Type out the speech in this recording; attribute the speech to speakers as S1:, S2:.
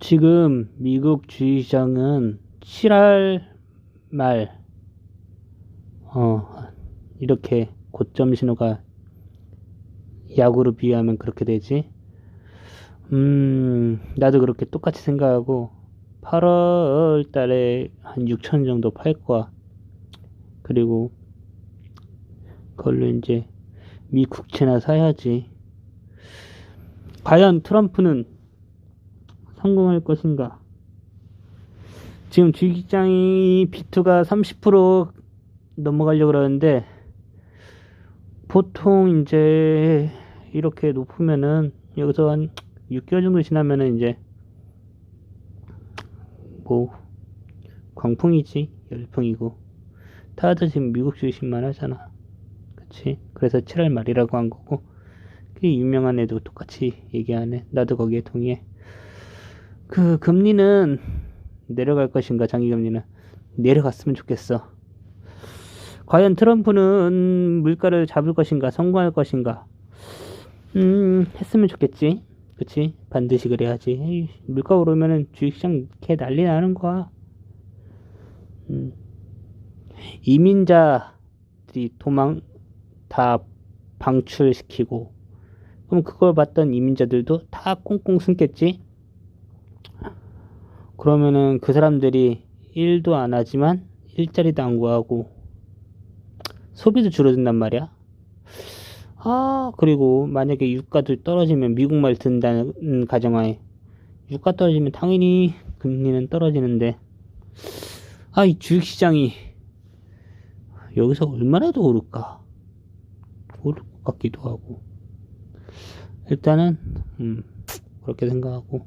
S1: 지금 미국 주식시장은 7월 말, 어, 이렇게 고점 신호가 야구로 비유하면 그렇게 되지. 음, 나도 그렇게 똑같이 생각하고 8월 달에 한 6천 정도 팔 거야. 그리고 그걸로 이제 미 국채나 사야지. 과연 트럼프는 성공할 것인가? 지금 주식시장이 비투가 30% 넘어가려고 그러는데 보통 이제 이렇게 높으면은 여기서 한 6개월 정도 지나면은 이제 뭐 광풍이지 열풍이고. 다들 지금 미국 주식만 하잖아. 그치? 그래서 7월 말이라고 한 거고. 그 유명한 애도 똑같이 얘기하네. 나도 거기에 동의해 그 금리는 내려갈 것인가 장기금리는? 내려갔으면 좋겠어. 과연 트럼프는 물가를 잡을 것인가 성공할 것인가? 음 했으면 좋겠지. 그치? 반드시 그래야지. 에이, 물가 오르면은 주식시장 개 난리 나는 거야. 음. 이민자들이 도망 다 방출시키고 그럼 그걸 봤던 이민자들도 다 꽁꽁 숨겠지 그러면은 그 사람들이 일도 안 하지만 일자리도 안 구하고 소비도 줄어든단 말이야. 아, 그리고 만약에 유가도 떨어지면 미국말 든다는 가정하에 유가 떨어지면 당연히 금리는 떨어지는데 아, 이 주식시장이 여기서 얼마나 더 오를까? 오를 것 같기도 하고 일단은 음, 그렇게 생각하고